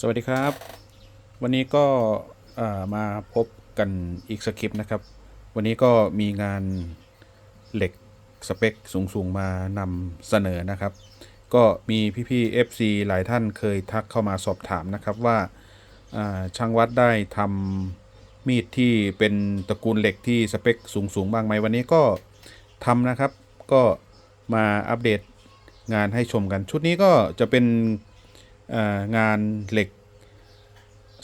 สวัสดีครับ วันนี้ก็มาพบกันอีกสคริปต์นะครับ วันนี้ก็มีงานเหล็กสเปคสูงๆมานำเสนอนะครับ ก็มีพี่ๆ FC หลายท่านเคยทักเข้ามาสอบถามนะครับว่าช่างวัดได้ทำมีดที่เป็นตระกูลเหล็กที่สเปคสูงๆบ้างไหมวันนี้ก็ทำนะครับ ก็มาอัปเดตงานให้ชมกันชุดนี้ก็จะเป็น งานเหล็ก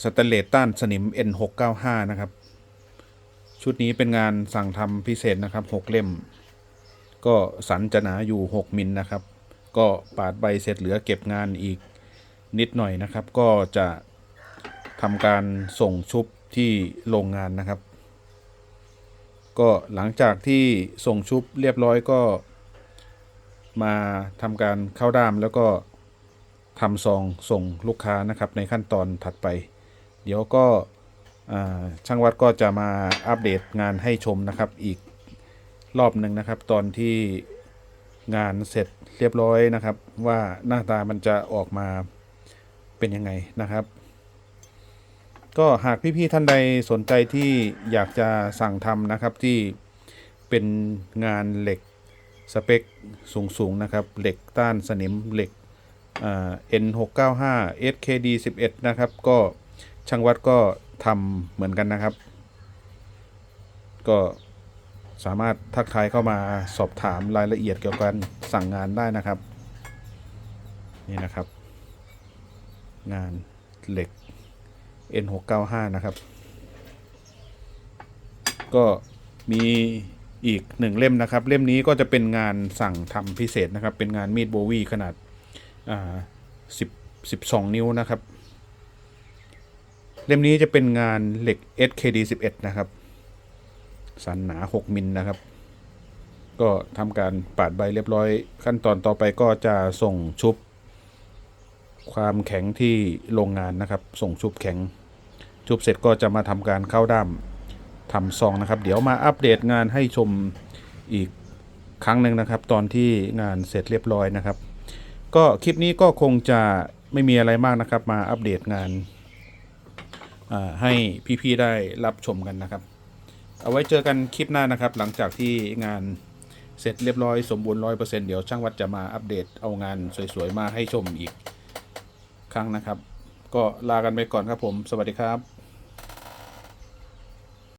สแตนเลสต้านสนิม N695 นะครับ ชุดนี้เป็นงานสั่งทำพิเศษนะครับ 6 เล่ม ก็สันจะหนาอยู่ 6 มิลนะครับ ก็ปาดใบเสร็จเหลือเก็บงานอีกนิดหน่อยนะครับ ก็จะทำการส่งชุบที่โรงงานนะครับ ก็หลังจากที่ส่งชุบเรียบร้อยก็มาทำการเข้าด้ามแล้วก็ ทำซองส่งลูกค้านะครับในขั้นตอนถัดไป เดี๋ยวก็ช่างวัดก็จะมาอัปเดตงานให้ชมนะครับอีกรอบหนึ่งนะครับ ตอนที่งานเสร็จเรียบร้อยนะครับ ว่าหน้าตามันจะออกมาเป็นยังไงนะครับ ก็หากพี่ๆท่านใดสนใจที่อยากจะสั่งทำนะครับที่เป็นงานเหล็กสเปคสูงๆนะครับ เหล็กต้านสนิมเหล็ก N695 SKD 11 นะครับ ก็ช่างวัดก็ทำเหมือนกันนะครับ ก็สามารถทักทายเข้ามาสอบถามรายละเอียดเกี่ยวกับการสั่งงานได้นะครับ นี่นะครับ งานเหล็ก N695 นะครับ ก็มีอีกหนึ่งเล่มนะครับ เล่มนี้ก็จะเป็นงานสั่งทำพิเศษนะครับ เป็นงานมีดโบวีขนาด สิบสิบสองนิ้วนะครับ เล่มนี้จะเป็นงานเหล็ก SKD 11 นะครับ สันหนา 6 มิลนะครับ ก็ทำการปาดใบเรียบร้อย ขั้นตอนต่อไปก็จะส่งชุบ ความแข็งที่โรงงานนะครับ ส่งชุบแข็ง ชุบเสร็จก็จะมาทำการเข้าด้ามทำซองนะครับ เดี๋ยวมาอัปเดตงานให้ชมอีกครั้งหนึ่งนะครับ ตอนที่งานเสร็จเรียบร้อยนะครับ ก็คลิปนี้ก็คงจะไม่มีอะไรมากนะครับ มาอัปเดตงานให้พี่ๆได้รับชมกันนะครับ เอาไว้เจอกันคลิปหน้านะครับ หลังจากที่งานเสร็จเรียบร้อยสมบูรณ์ร้อยเปอร์เซ็นต์เดี๋ยวช่างวัดจะมาอัปเดตเอางานสวยๆมาให้ชมอีกครั้งนะครับ ก็ลากันไปก่อนครับผม สวัสดีครับ